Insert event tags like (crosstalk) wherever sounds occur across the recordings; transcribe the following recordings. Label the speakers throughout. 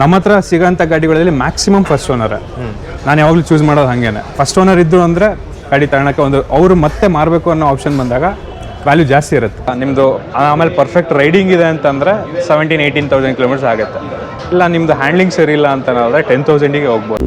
Speaker 1: ನಮ್ಮ ಹತ್ರ ಸಿಗೋಂಥ ಗಾಡಿಗಳಲ್ಲಿ ಮ್ಯಾಕ್ಸಿಮಮ್ ಫಸ್ಟ್ ಓನರ್ ನಾನು ಯಾವಾಗಲೂ ಚೂಸ್ ಮಾಡೋದು ಹಾಗೇನೆ. ಫಸ್ಟ್ ಓನರ್ ಇದ್ದು ಅಂದರೆ ಗಾಡಿ ತಗೊಳಕ್ಕೆ ಒಂದು ಅವರು ಮತ್ತೆ ಮಾರಬೇಕು ಅನ್ನೋ ಆಪ್ಷನ್ ಬಂದಾಗ ವ್ಯಾಲ್ಯೂ ಜಾಸ್ತಿ ಇರುತ್ತೆ. ನಿಮ್ಮದು ಆಮೇಲೆ ಪರ್ಫೆಕ್ಟ್ ರೈಡಿಂಗ್ ಇದೆ ಅಂತಂದರೆ ಸೆವೆಂಟೀನ್ ಏಯ್ಟೀನ್ ತೌಸಂಡ್ ಕಿಲೋಮೀಟರ್ಸ್ ಆಗುತ್ತೆ. ಇಲ್ಲ ನಿಮ್ಮದು ಹ್ಯಾಂಡ್ಲಿಂಗ್ ಸರಿ ಇಲ್ಲ ಅಂತಂದ್ರೆ ಟೆನ್ ತೌಸಂಡಿಗೆ ಹೋಗ್ಬೋದು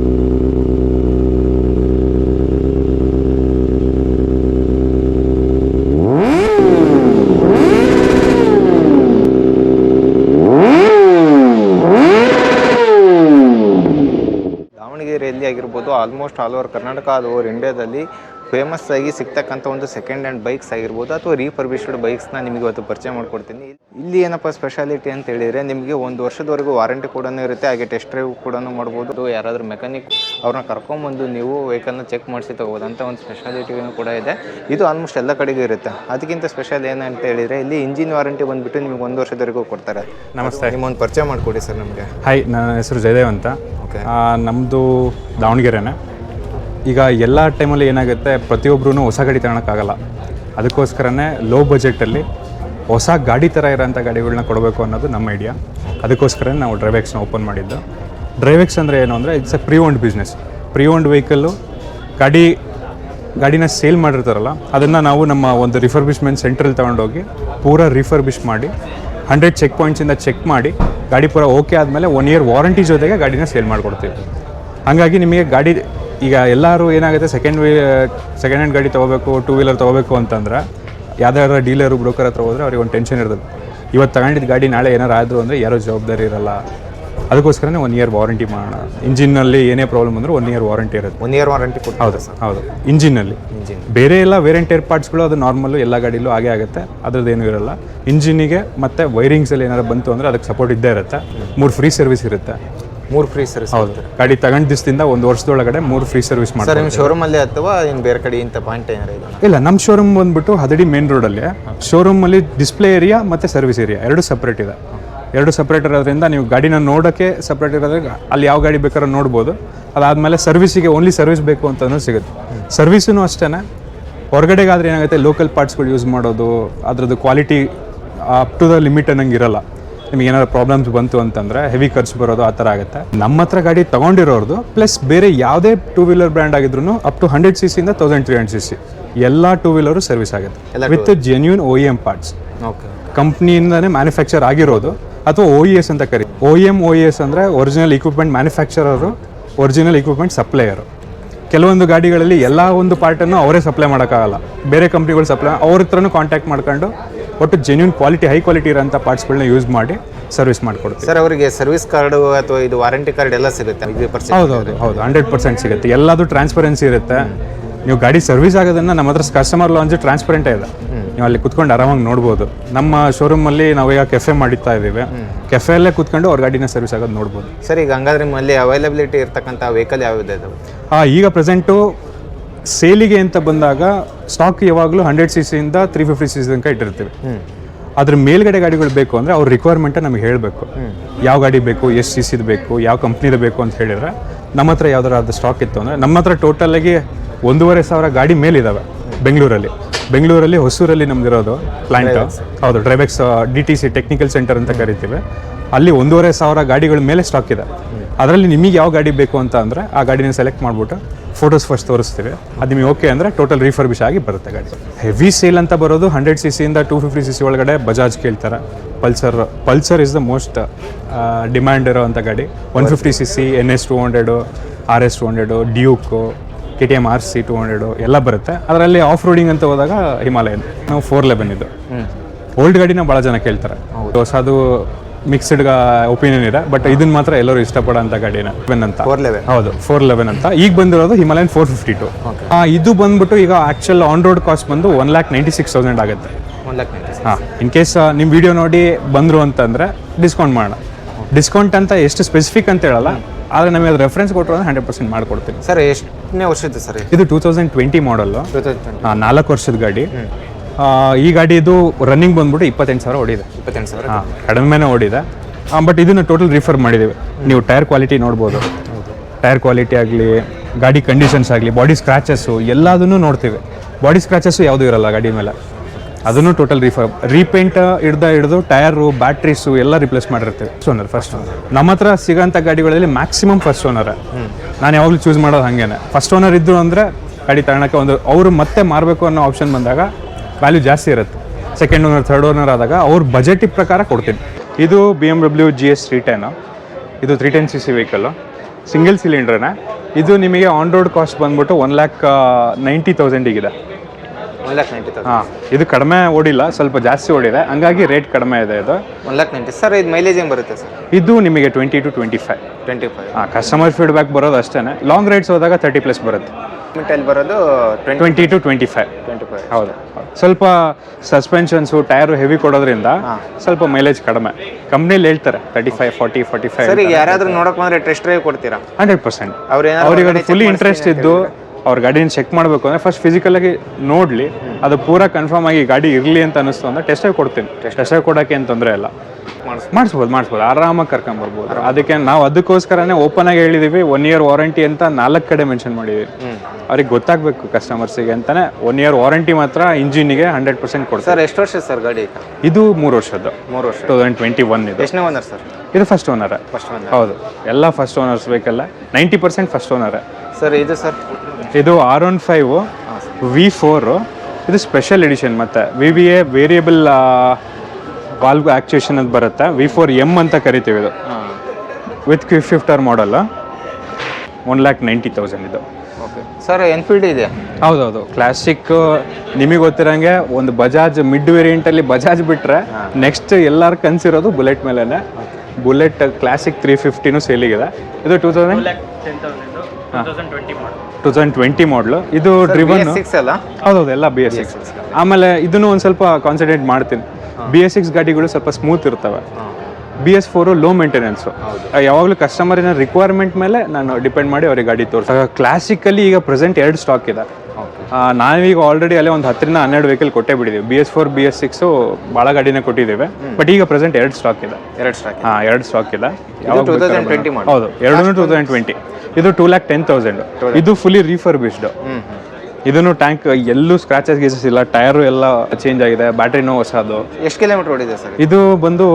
Speaker 2: ದಾವಣಗೆರೆಯಲ್ಲಿ ಆಗಿರ್ಬೋದು almost all Karnataka all over ಇಂಡಿಯಾದಲ್ಲಿ ಫೇಮಸ್ ಆಗಿ ಸಿಗ್ತಕ್ಕಂಥ ಒಂದು ಸೆಕೆಂಡ್ ಹ್ಯಾಂಡ್ ಬೈಕ್ಸ್ ಆಗಿರ್ಬೋದು ಅಥವಾ ರೀಫರ್ಬಿಶ್ಡ್ ಬೈಕ್ಸ್ನ ನಿಮಗೆ ಇವತ್ತು ಪರಿಚಯ ಮಾಡ್ಕೊಡ್ತೀನಿ. ಇಲ್ಲಿ ಏನಪ್ಪ ಸ್ಪೆಷಾಲಿಟಿ ಅಂತ ಹೇಳಿದರೆ ನಿಮಗೆ ಒಂದು ವರ್ಷದವರೆಗೂ ವಾರಂಟಿ ಕೂಡ ಇರುತ್ತೆ ಹಾಗೆ ಟೆಸ್ಟ್ ಡ್ರೈವ್ ಕೂಡ ಮಾಡ್ಬೋದು. ಯಾರಾದರೂ ಮೆಕ್ಯಾನಿಕ್ ಅವ್ರನ್ನ ಕರ್ಕೊಂಬಂದು ನೀವು ವೆಹಿಕಲ್ನ ಚೆಕ್ ಮಾಡಿಸಿ ತಗೋದಂಥ ಒಂದು ಸ್ಪೆಷಾಲಿಟಿನೂ ಕೂಡ ಇದೆ. ಇದು ಆಲ್ಮೋಸ್ಟ್ ಎಲ್ಲ ಕಡೆಗೂ ಇರುತ್ತೆ. ಅದಕ್ಕಿಂತ ಸ್ಪೆಷಲ್ ಏನಂತ ಹೇಳಿದರೆ ಇಲ್ಲಿ ಇಂಜಿನ್ ವಾರಂಟಿ ಬಂದುಬಿಟ್ಟು ನಿಮಗೆ ಒಂದು ವರ್ಷದವರೆಗೂ ಕೊಡ್ತಾರೆ.
Speaker 1: ನಮಸ್ತೆ.
Speaker 2: ನಿಮ್ಮೊಂದು ಪರಿಚಯ ಮಾಡಿಕೊಡಿ ಸರ್ ನಮಗೆ.
Speaker 1: ಹಾಯ್ ನನ್ನ ಹೆಸರು ಜಯದೇವ್ ಅಂತ.
Speaker 2: ಓಕೆ
Speaker 1: ನಮ್ಮದು ದಾವಣಗೆರೆನೇ. ಈಗ ಎಲ್ಲ ಟೈಮಲ್ಲಿ ಏನಾಗುತ್ತೆ ಪ್ರತಿಯೊಬ್ಬರೂ ಹೊಸ ಗಾಡಿ ತಗೊಳಕ್ಕಾಗಲ್ಲ. ಅದಕ್ಕೋಸ್ಕರನೇ ಲೋ ಬಜೆಟಲ್ಲಿ ಹೊಸ ಗಾಡಿ ಥರ ಇರೋಂಥ ಗಾಡಿಗಳನ್ನ ಕೊಡಬೇಕು ಅನ್ನೋದು ನಮ್ಮ ಐಡಿಯಾ ಅದಕ್ಕೋಸ್ಕರನೇ ನಾವು ಡ್ರೈವೆಕ್ಸ್ನ ಓಪನ್ ಮಾಡಿದ್ದು. ಡ್ರೈವೆಕ್ಸ್ ಅಂದರೆ ಏನು ಅಂದರೆ it's a pre owned business pre owned vehicle ಗಾಡಿ, ಗಾಡಿನ ಸೇಲ್ ಮಾಡಿರ್ತಾರಲ್ಲ, ಅದನ್ನು ನಾವು ನಮ್ಮ ಒಂದು ರಿಫರ್ಬಿಷ್ಮೆಂಟ್ ಸೆಂಟ್ರಲ್ಲಿ ತೊಗೊಂಡೋಗಿ ಪೂರ ರಿಫರ್ಬಿಷ್ ಮಾಡಿ ಹಂಡ್ರೆಡ್ ಚೆಕ್ ಪಾಯಿಂಟ್ಸಿಂದ ಚೆಕ್ ಮಾಡಿ, ಗಾಡಿ ಪೂರ ಓಕೆ ಆದಮೇಲೆ ಒನ್ ಇಯರ್ ವಾರಂಟಿ ಜೊತೆಗೆ ಗಾಡಿನ ಸೇಲ್ ಮಾಡಿಕೊಡ್ತೀವಿ. ಹಾಗಾಗಿ ನಿಮಗೆ ಗಾಡಿ ಈಗ ಎಲ್ಲರೂ ಏನಾಗುತ್ತೆ ಸೆಕೆಂಡ್ ವೀ ಸೆಕೆಂಡ್ ಹ್ಯಾಂಡ್ ಗಾಡಿ ತೊಗೋಬೇಕು ಟೂ ವೀಲರ್ ತೊಗೋಬೇಕು ಅಂತಂದ್ರೆ ಯಾವ್ದಾದ್ರು ಡೀಲರು ಬ್ರೋಕರ್ ಹತ್ರ ಹೋದ್ರೆ ಅವ್ರಿಗೆ ಒಂದು ಟೆನ್ಷನ್ ಇರ್ತದೆ. ಇವತ್ತು ತಗೊಂಡಿದ್ದ ಗಾಡಿ ನಾಳೆ ಏನಾರು ಆದರೂ ಅಂದರೆ ಯಾರೋ ಜವಾಬ್ದಾರಿ ಇರಲ್ಲ. ಅದಕ್ಕೋಸ್ಕರನೇ ಒನ್ ಇಯರ್ ವಾರಂಟಿ ಮಾಡೋಣ. ಇಂಜಿನ್ನಲ್ಲಿ ಏನೇ ಪ್ರಾಬ್ಲಮ್ ಅಂದರೂ ಒನ್ ಇಯರ್ ವಾರಂಟಿ ಇರುತ್ತೆ.
Speaker 2: ಒನ್ ಇಯರ್ ವಾರಂಟಿ ಕೊಟ್ಟು
Speaker 1: ಹೌದು ಹೌದು. ಇಂಜಿನಲ್ಲಿ
Speaker 2: ಇಂಜಿನ್
Speaker 1: ಬೇರೆ ಎಲ್ಲ ವೇರಿಯಂಟ್ ಏರ್ ಪಾರ್ಟ್ಸ್ಗಳು ಅದು ನಾರ್ಮಲ್ಲು ಎಲ್ಲ ಗಾಡಿಲೂ ಹಾಗೆ ಆಗುತ್ತೆ. ಅದ್ರದ್ದು ಏನೂ ಇರಲ್ಲ. ಇಂಜಿನಿಗೆ ಮತ್ತು ವೈರಿಂಗ್ಸಲ್ಲಿ ಏನಾರು ಬಂತು ಅಂದರೆ ಅದಕ್ಕೆ ಸಪೋರ್ಟ್ ಇದ್ದೇ ಇರುತ್ತೆ. ಮೂರು ಫ್ರೀ ಸರ್ವಿಸ್ ಇರುತ್ತೆ.
Speaker 2: ಮೂರು ಫ್ರೀ ಸರ್ವಿಸ್
Speaker 1: ಹೌದು. ಗಾಡಿ ತಗೊಂಡ್ ದಿವಸದಿಂದ ಒಂದು ವರ್ಷದೊಳಗಡೆ ಮೂರು ಫ್ರೀ ಸರ್ವಿಸ್
Speaker 2: ಸರ್
Speaker 1: ಮಾಡ್ತಾರೆ
Speaker 2: ನಿಮ್ಮ ಶೋರೂಮಲ್ಲಿ ಅಥವಾ ಇನ್ನು ಬೇರೆ ಕಡೆ ಇಂಥ ಪಾಯಿಂಟ್ ಏನಾರ ಇದೆ
Speaker 1: ಇಲ್ಲ ನಮ್ಮ ಶೋರೂಮ್ ಬಂದ್ಬಿಟ್ಟು ಹದಡಿ ಮೇನ್ ರೋಡಲ್ಲಿ ಶೋರೂಮಲ್ಲಿ ಡಿಸ್ಪ್ಲೇ ಏರಿಯಾ ಮತ್ತೆ ಸರ್ವಿಸ್ ಏರಿಯಾ ಎರಡು ಸಪ್ರೇಟ್ ಇದೆ. ಎರಡು ಸಪ್ರೇಟ್ ಇರೋದ್ರಿಂದ ನೀವು ಗಾಡಿನ ನೋಡೋಕ್ಕೆ ಸಪ್ರೇಟ್ ಇರೋದ್ರಿಂದ ಅಲ್ಲಿ ಯಾವ ಗಾಡಿ ಬೇಕಾದ್ರೂ ನೋಡ್ಬೋದು. ಅದಾದಮೇಲೆ ಸರ್ವಿಸಿಗೆ ಓನ್ಲಿ ಸರ್ವಿಸ್ ಬೇಕು ಅಂತಲೂ ಸಿಗುತ್ತೆ. ಸರ್ವಿಸೂ ಅಷ್ಟೇ ಹೊರಗಡೆಗಾದ್ರೆ ಏನಾಗುತ್ತೆ ಲೋಕಲ್ ಪಾರ್ಟ್ಸ್ಗಳು ಯೂಸ್ ಮಾಡೋದು ಅದರದ್ದು quality up to the limit ಅನ್ನಂಗೆ ಇರಲ್ಲ. ನಿಮ್ಗೆ ಏನಾದ್ರು ಪ್ರಾಬ್ಲಮ್ಸ್ ಬಂತು ಅಂತಂದ್ರೆ ಹೆವಿ ಖರ್ಚು ಬರೋದು ಆ ಥರ ಆಗುತ್ತೆ. ನಮ್ಮ ಹತ್ರ ಗಾಡಿ ತಗೊಂಡಿರೋರ್ದು ಪ್ಲಸ್ ಬೇರೆ ಯಾವುದೇ ಟೂ ವೀಲರ್ ಬ್ರ್ಯಾಂಡ್ ಆಗಿದ್ರು ಅಪ್ ಟು ಹಂಡ್ರೆಡ್ ಸಿ ಇಂದ thousand three hundred C C ಎಲ್ಲ ಟೂ ವೀಲರು ಸರ್ವಿಸ್ ಆಗುತ್ತೆ with genuine O M parts ಕಂಪ್ನಿಯಿಂದನೇ manufacture ಆಗಿರೋದು ಅಥವಾ ಓ ಇ ಎಸ್ ಅಂತ ಕರಿ O M O E S ಅಂದರೆ original equipment manufacturer original equipment supplier ಕೆಲವೊಂದು ಗಾಡಿಗಳಲ್ಲಿ ಎಲ್ಲ ಒಂದು ಪಾರ್ಟನ್ನು ಅವರೇ ಸಪ್ಲೈ ಮಾಡೋಕ್ಕಾಗಲ್ಲ. ಬೇರೆ ಕಂಪ್ನಿಗಳು ಸಪ್ಲೈ ಅವ್ರ ಹತ್ರನೂ ಕಾಂಟ್ಯಾಕ್ಟ್ ಮಾಡ್ಕೊಂಡು ಒಟ್ಟು ಜೆನ್ಯೂನ್ ಕ್ವಾಲಿಟಿ ಹೈ ಕ್ವಾಲಿಟಿ ಇರೋಂಥ ಪಾರ್ಟ್ಸ್ಗಳನ್ನ ಯೂಸ್ ಮಾಡಿ ಸರ್ವಿಸ್ ಮಾಡಿಕೊಡ್ತೀವಿ.
Speaker 2: ಸರ್ ಅವರಿಗೆ ಸರ್ವಿಸ್ ಕಾರ್ಡ್ ಅಥವಾ ಇದು ವಾರಂಟಿ ಕಾರ್ಡ್ ಎಲ್ಲ ಸಿಗುತ್ತೆ
Speaker 1: ಹೌದು ಹೌದು ಹೌದು ಹಂಡ್ರೆಡ್ ಪರ್ಸೆಂಟ್ ಸಿಗುತ್ತೆ. ಎಲ್ಲದು ಟ್ರಾನ್ಸ್ಪರೆನ್ಸಿ ಇರುತ್ತೆ. ನೀವು ಗಾಡಿ ಸರ್ವಿಸ್ ಆಗೋದನ್ನ ನಮ್ಮ ಹತ್ರ ಕಸ್ಟಮರ್ ಲಾಂಜ್ ಟ್ರಾನ್ಸ್ಪರೆಂಟ್ ಇದೆ ನೀವು ಅಲ್ಲಿ ಕುತ್ಕೊಂಡು ಆರಾಮಾಗಿ ನೋಡ್ಬೋದು. ನಮ್ಮ ಶೋರೂಮಲ್ಲಿ ನಾವೀಗ ಕೆಫೆ ಮಾಡಿತಾ ಇದ್ದೀವಿ. ಕೆಫೆಯಲ್ಲೇ ಕುತ್ಕೊಂಡು ಅವ್ರ ಗಾಡಿನ ಸರ್ವಿಸ್ ಆಗೋದು ನೋಡ್ಬೋದು.
Speaker 2: ಸರ್ ಈಗ ಹಂಗಾದ್ರೆ ನಿಮ್ಮಲ್ಲಿ ಅವೈಲಬಿಲಿಟಿ ಇರ್ತಕ್ಕಂಥ ವೆಹಿಕಲ್ ಯಾವ್ದು
Speaker 1: ಈಗ ಪ್ರೆಸೆಂಟು ಸೇಲಿಗೆ ಅಂತ ಬಂದಾಗ ಸ್ಟಾಕ್ ಯಾವಾಗಲೂ ಹಂಡ್ರೆಡ್ ಸಿ ಸಿಯಿಂದ ತ್ರೀ ಫಿಫ್ಟಿ ಸಿ ಸಿ ತನಕ ಇಟ್ಟಿರ್ತೀವಿ. ಅದ್ರ ಮೇಲ್ಗಡೆ ಗಾಡಿಗಳು ಬೇಕು ಅಂದರೆ ಅವ್ರ ರಿಕ್ವೈರ್ಮೆಂಟ್ ನಮಗೆ ಹೇಳಬೇಕು. ಯಾವ ಗಾಡಿ ಬೇಕು ಎಷ್ಟು ಸಿ ಸಿದು ಬೇಕು ಯಾವ ಕಂಪ್ನಿದು ಬೇಕು ಅಂತ ಹೇಳಿದ್ರೆ ನಮ್ಮ ಹತ್ರ ಯಾವ್ದಾರ ಅದು ಸ್ಟಾಕ್ ಇತ್ತು ಅಂದರೆ ನಮ್ಮ ಹತ್ರ ಟೋಟಲಾಗಿ ಒಂದೂವರೆ ಸಾವಿರ ಗಾಡಿ ಮೇಲಿದ್ದಾವೆ ಬೆಂಗಳೂರಲ್ಲಿ. ಬೆಂಗಳೂರಲ್ಲಿ ಹೊಸೂರಲ್ಲಿ ನಮ್ದಿರೋದು ಪ್ಲಾಂಟ್ ಹೌದು Drivex D T C technical centre ಅಂತ ಕರಿತೀವಿ. ಅಲ್ಲಿ ಒಂದೂವರೆ ಸಾವಿರ ಗಾಡಿಗಳ ಮೇಲೆ ಸ್ಟಾಕ್ ಇದೆ. ಅದರಲ್ಲಿ ನಿಮಗೆ ಯಾವ ಗಾಡಿ ಬೇಕು ಅಂತ ಅಂದರೆ ಆ ಗಾಡಿನ ಸೆಲೆಕ್ಟ್ ಮಾಡಿಬಿಟ್ಟು ಫೋಟೋಸ್ ಫಸ್ಟ್ ತೋರಿಸ್ತೀವಿ. ಅದು ನಿಮಗೆ ಓಕೆ ಅಂದರೆ ಟೋಟಲ್ ರೀಫರ್ಬಿಶ್ ಆಗಿ ಬರುತ್ತೆ ಗಾಡಿ. ಹೆವಿ ಸೇಲ್ ಅಂತ ಬರೋದು ಹಂಡ್ರೆಡ್ ಸಿ ಸಿಯಿಂದ ಟೂ ಫಿಫ್ಟಿ ಸಿ ಸಿ ಒಳಗಡೆ ಬಜಾಜ್ ಕೇಳ್ತಾರೆ. Pulsar Pulsar is the most demand ಇರೋವಂಥ ಗಾಡಿ. One fifty C C N S two hundred R S two hundred Duke K T M R C two hundred ಎಲ್ಲ ಬರುತ್ತೆ. ಅದರಲ್ಲಿ off roading ಅಂತ ಹೋದಾಗ Himalayan ನಾವು ಫೋರ್ ಲೆವೆನ್ ಇದು. Old ಗಾಡಿನ ಭಾಳ ಜನ ಕೇಳ್ತಾರೆ. ಹೊಸದು ಮಿಕ್ಸ್ಡ್ ಒಪಿನಿಯನ್ ಇದೆ ಬಟ್ ಇದನ್ನ ಮಾತ್ರ ಎಲ್ಲರೂ ಇಷ್ಟಪಡೋಂಥ ಗಾಡಿನ. ಲೆವೆನ್ ಅಂತ.
Speaker 2: ಫೋರ್ ಲೆವೆನ್
Speaker 1: ಹೌದು ಫೋರ್ ಲೆವೆನ್ ಅಂತ. ಈಗ ಬಂದಿರೋದು ಹಿಮಾಲಯನ್ ಫೋರ್ ಫಿಫ್ಟಿ ಟು ಇದು ಬಂದ್ಬಿಟ್ಟು ಈಗ ಆ್ಯಕ್ಚುಲ್ ಆನ್ ರೋಡ್ ಕಾಸ್ಟ್ ಬಂದು one lakh ninety six thousand ಆಗುತ್ತೆ.
Speaker 2: ಒನ್ ಲ್ಯಾಕ್
Speaker 1: ಹಾಂ ಇನ್ ಕೇಸ್ ನಿಮ್ಮ ವಿಡಿಯೋ ನೋಡಿ ಬಂದರು ಅಂತಂದರೆ ಡಿಸ್ಕೌಂಟ್ ಮಾಡೋಣ. ಡಿಸ್ಕೌಂಟ್ ಅಂತ ಎಷ್ಟು ಸ್ಪೆಸಿಫಿಕ್ ಅಂತ ಹೇಳಲ್ಲ ಆದರೆ ನಮಗೆ ಅದು ರೆಫರೆನ್ಸ್ ಕೊಟ್ಟರು ಅಂದ್ರೆ ಹಂಡ್ರೆಡ್ ಪರ್ಸೆಂಟ್ ಮಾಡಿಕೊಡ್ತೀನಿ.
Speaker 2: ಸರ್ ಎಷ್ಟನೇ ವರ್ಷದ್ದು ಸರ್
Speaker 1: ಇದು? ಟೂ ತೌಸಂಡ್ ಟ್ವೆಂಟಿ ಮಾಡಲ್ಲು ನಾಲ್ಕು ವರ್ಷದ ಗಾಡಿ. ಈ ಗಾಡಿದು ರನ್ನಿಂಗ್ ಬಂದ್ಬಿಟ್ಟು ಇಪ್ಪತ್ತೆಂಟು ಸಾವಿರ ಓಡಿದೆ.
Speaker 2: ಇಪ್ಪತ್ತೆಂಟು ಸಾವಿರ
Speaker 1: ಹಾಂ ಕಡಿಮೆನೇ ಓಡಿದೆ. ಬಟ್ ಇದನ್ನು ಟೋಟಲ್ ರಿಫರ್ ಮಾಡಿದ್ದೀವಿ. ನೀವು ಟೈರ್ ಕ್ವಾಲಿಟಿ ನೋಡ್ಬೋದು. ಟೈರ್ ಕ್ವಾಲಿಟಿ ಆಗಲಿ ಗಾಡಿ ಕಂಡೀಷನ್ಸ್ ಆಗಲಿ ಬಾಡಿ ಸ್ಕ್ರಾಚಸ್ಸು ಎಲ್ಲದನ್ನು ನೋಡ್ತೀವಿ. ಬಾಡಿ ಸ್ಕ್ರಾಚಸ್ಸು ಯಾವುದೂ ಇರಲ್ಲ ಗಾಡಿ ಮೇಲೆ. ಅದನ್ನು ಟೋಟಲ್ ರಿಫರ್ ರೀಪೇಂಟ್ ಹಿಡ್ದ ಹಿಡಿದು ಟೈರು ಬ್ಯಾಟ್ರೀಸು ಎಲ್ಲ ರಿಪ್ಲೇಸ್ ಮಾಡಿರ್ತೀವಿ. ಫಸ್ಟ್ ಓನರ್ ಫಸ್ಟ್ ಓನರ್ ನಮ್ಮ ಹತ್ರ ಸಿಗೋಂಥ ಗಾಡಿಗಳಲ್ಲಿ ಮ್ಯಾಕ್ಸಿಮಮ್ ಫಸ್ಟ್ ಓನರ್ ನಾನು ಯಾವಾಗಲೂ ಚೂಸ್ ಮಾಡೋದು ಹಾಗೇನೆ. ಫಸ್ಟ್ ಓನರ್ ಇದ್ದರು ಅಂದರೆ ಗಾಡಿ ತಗೊಳಕ್ಕೆ ಒಂದು ಅವರು ಮತ್ತೆ ಮಾರಬೇಕು ಅನ್ನೋ ಆಪ್ಷನ್ ಬಂದಾಗ ವ್ಯಾಲ್ಯೂ ಜಾಸ್ತಿ ಇರುತ್ತೆ. ಸೆಕೆಂಡ್ ಓನರ್ ಥರ್ಡ್ ಓನರ್ ಆದಾಗ ಅವ್ರ ಬಜೆಟ್ ಪ್ರಕಾರ ಕೊಡ್ತೀನಿ. ಇದು B M W G S three ten ಇದು three ten C C vehicle single ಸಿಲಿಂಡ್ರನೇ ಇದು ನಿಮಗೆ ಆನ್ ರೋಡ್ ಕಾಸ್ಟ್ ಬಂದ್ಬಿಟ್ಟು ಒನ್ ಲ್ಯಾಕ್ ನೈಂಟಿ ತೌಸಂಡಿಗಿದೆ
Speaker 2: ಒನ್ ಲ್ಯಾಕ್ ನೈಂಟಿ ತೌಸಂಡ್
Speaker 1: ಹಾಂ ಇದು ಕಡಿಮೆ ಓಡಿಲ್ಲ ಸ್ವಲ್ಪ ಜಾಸ್ತಿ ಓಡಿದೆ. ಹಂಗಾಗಿ ರೇಟ್ ಕಡಿಮೆ ಇದೆ ಇದು.
Speaker 2: ಒನ್ ಲ್ಯಾಕ್ ನೈಂಟಿ ಸರ್ ಇದು ಮೈಲೇಜ್ ಹೆಂಗೆ ಬರುತ್ತೆ ಸರ್
Speaker 1: ಇದು ನಿಮಗೆ twenty two twenty five
Speaker 2: twenty five
Speaker 1: ಹಾಂ ಕಸ್ಟಮರ್ ಫೀಡ್ಬ್ಯಾಕ್ ಬರೋದು ಅಷ್ಟೇ ಲಾಂಗ್ ರೈಡ್ಸ್ ಹೋದಾಗ ತರ್ಟಿ ಪ್ಲಸ್ ಬರುತ್ತೆ.
Speaker 2: ಬರೋದು ಟ್ವೆಂಟಿ
Speaker 1: ಟು ಟ್ವೆಂಟಿ ಫೈವ್ ಹೌದು. ಸ್ವಲ್ಪ ಸಸ್ಪೆನ್ಷನ್ಸು ಟೈರು ಹೆವಿ ಕೊಡೋದ್ರಿಂದ ಸ್ವಲ್ಪ ಮೈಲೇಜ್ ಕಡಿಮೆ. ಕಂಪ್ನಿಲಿ ಹೇಳ್ತಾರೆ thirty five forty forty five
Speaker 2: sir ಯಾರಾದ್ರೂ ನೋಡಕ್ ಬಂದ್ರೆ ಟೆಸ್ಟ್ ಡ್ರೈವ್ ಕೊಡ್ತೀರಾ?
Speaker 1: ಹಂಡ್ರೆಡ್ ಪರ್ಸೆಂಟ್ ಅವ್ರಿಗೆ ಫುಲ್ಲಿ
Speaker 2: check
Speaker 1: ಇಂಟ್ರೆಸ್ಟ್ ಇದ್ದು ಅವ್ರ ಗಾಡಿನ ಚೆಕ್ ಮಾಡಬೇಕು ಅಂದರೆ ಫಸ್ಟ್ ಫಿಸಿಕಲಾಗಿ ನೋಡ್ಲಿ. ಅದು ಪೂರಾ ಕನ್ಫರ್ಮ್ ಆಗಿ ಗಾಡಿ ಇರಲಿ ಅಂತ ಅನಿಸ್ತು ಅಂದ್ರೆ ಟೆಸ್ಟ್ ಕೊಡ್ತೀನಿ. ಟೆಸ್ಟ್ ಕೊಡೋಕ್ಕೆ ಏನು ತೊಂದರೆ ಇಲ್ಲ.
Speaker 2: ಮಾಡಿಸ್ಬೋದು.
Speaker 1: ಮಾಡಿಸ್ಬೋದು ಆರಾಮಾಗಿ ಕರ್ಕೊಂಬರ್ಬೋದು ಅದಕ್ಕೆ ನಾವು ಅದಕ್ಕೋಸ್ಕರನೇ ಓಪನ್ ಆಗಿ ಹೇಳಿದೀವಿ. ಒನ್ ಇಯರ್ ವಾರಂಟಿ ಅಂತ ನಾಲ್ಕು ಕಡೆ ಮೆನ್ಷನ್ ಮಾಡಿದ್ದೀವಿ ಅವ್ರಿಗೆ ಗೊತ್ತಾಗಬೇಕು ಕಸ್ಟಮರ್ಸಿಗೆ ಅಂತಾನೆ ಒನ್ ಇಯರ್ ವಾರಂಟಿ ಮಾತ್ರ ಇಂಜಿನಿಗೆ ಹಂಡ್ರೆಡ್ ಪರ್ಸೆಂಟ್ ಕೊಡ್ತಾರೆ.
Speaker 2: ಸರ್ ಎಷ್ಟು ವರ್ಷ ಸರ್ ಗಾಡಿ
Speaker 1: ಇದು? ಮೂರು ವರ್ಷದ್ದು.
Speaker 2: ಮೂರು ವರ್ಷ.
Speaker 1: ಟೂ ತೌಸಂಡ್ ಟ್ವೆಂಟಿ ಒನ್ ಇದು.
Speaker 2: ಎಷ್ಟನೇ ಓನರ್ ಸರ್?
Speaker 1: ಇದು ಫಸ್ಟ್ ಓನರ್
Speaker 2: ಫಸ್ಟ್ ಓನರ್
Speaker 1: ಹೌದು. ಎಲ್ಲ ಫಸ್ಟ್ ಓನರ್ಸ್ ಬೇಕಲ್ಲ. Ninety percent first owner
Speaker 2: sir ಇದು ಸರ್?
Speaker 1: ಇದು R one five V four ಇದು ಸ್ಪೆಷಲ್ ಎಡಿಷನ್ ಮತ್ತೆ. V V A variable valve actuation ಅಂತ ಬರುತ್ತೆ. ವಿ ಫೋರ್ ಎಂ ಅಂತ ಕರಿತೀವಿ ಇದು. With quick shifter model one lakh ninety thousand ಇದು.
Speaker 2: ಓಕೆ ಸರ್ ಎನ್ಫೀಲ್ಡ್ ಇದೆ?
Speaker 1: ಹೌದೌದು. ಕ್ಲಾಸಿಕ್ ನಿಮಗೆ ಗೊತ್ತಿರಂಗೆ ಒಂದು ಬಜಾಜ್ ಮಿಡ್ ವೇರಿಯಂಟಲ್ಲಿ ಬಜಾಜ್ ಬಿಟ್ಟರೆ ನೆಕ್ಸ್ಟ್ ಎಲ್ಲರ ಕನ್ಸಿರೋದು ಬುಲೆಟ್ ಮೇಲೇ ಬುಲೆಟ್ ಕ್ಲಾಸಿಕ್ ತ್ರೀ ಫಿಫ್ಟಿನೂ ಸೇಲಿಗಿದೆ ಇದು two thousand two thousand twenty model ಇದು. ಡ್ರಿವನ್
Speaker 2: ಸಿಕ್ಸ್ ಅಲ್ಲ?
Speaker 1: ಹೌದೌದು ಎಲ್ಲ ಬಿ ಎಸ್ ಸಿಕ್ಸ್ ಆಮೇಲೆ ಇದನ್ನು ಒಂದು ಸ್ವಲ್ಪ ಕಾನ್ಸಂಟ್ರೇಟ್ ಮಾಡ್ತೀನಿ. ಬಿ ಎಸ್ ಸಿಕ್ಸ್ ಗಾಡಿಗಳು ಸ್ವಲ್ಪ ಸ್ಮೂತ್ ಇರ್ತವೆ. B S four low maintenance ಯಾವಾಗಲೂ ಕಸ್ಟಮರಿನ ರಿಕ್ವೈರ್ಮೆಂಟ್ ಮೇಲೆ ನಾನು ಡಿಪೆಂಡ್ ಮಾಡಿ ಅವ್ರಿಗೆ ಗಾಡಿ ತೋರಿಸ ಕ್ಲಾಸಿಕಲ್ಲಿ ಈಗ ಪ್ರೆಸೆಂಟ್ ಎರಡು ಸ್ಟಾಕ್ ಇದೆ. ನಾವೀಗ ಆಲ್ರೆಡಿ ಅಲ್ಲೇ ಒಂದು ಹತ್ತರಿಂದ ಹನ್ನೆರಡು ವೆಹಿಕಲ್ ಕೊಟ್ಟೇ ಬಿಟ್ಟಿದ್ದೀವಿ B S four B S six ಭಾಳ ಗಾಡಿನೇ ಕೊಟ್ಟಿದ್ದೇವೆ ಬಟ್ ಈಗ ಪ್ರೆಸೆಂಟ್ ಎರಡು ಸ್ಟಾಕ್ ಇದೆ.
Speaker 2: ಎರಡು ಸ್ಟಾಕ್
Speaker 1: ಹಾಂ ಎರಡು ಸ್ಟಾಕ್ ಇದೆ. ಹೌದು ಎರಡು ಟೂ ತೌಸಂಡ್ ಟ್ವೆಂಟಿ ಇದು ಟೂ ಲ್ಯಾಕ್ ಟೆನ್ ತೌಸಂಡ್ ಇದು ಫುಲ್ಲಿ ರೀಫರ್ಬಿಶ್ಡ್ ಇದನ್ನು ಟ್ಯಾಂಕ್ ಎಲ್ಲೂ ಸ್ಕ್ರಾಚಸ್ ಗೀಸಸ್ ಇಲ್ಲ. ಟೈರು ಎಲ್ಲ ಚೇಂಜ್ ಆಗಿದೆ. ಬ್ಯಾಟ್ರಿನೂ ಹೊಸದು.
Speaker 2: ಎಷ್ಟು ಕಿಲೋಮೀಟರ್ ಓಡಿದೆ ಸರ್
Speaker 1: ಇದು? ಬಂದು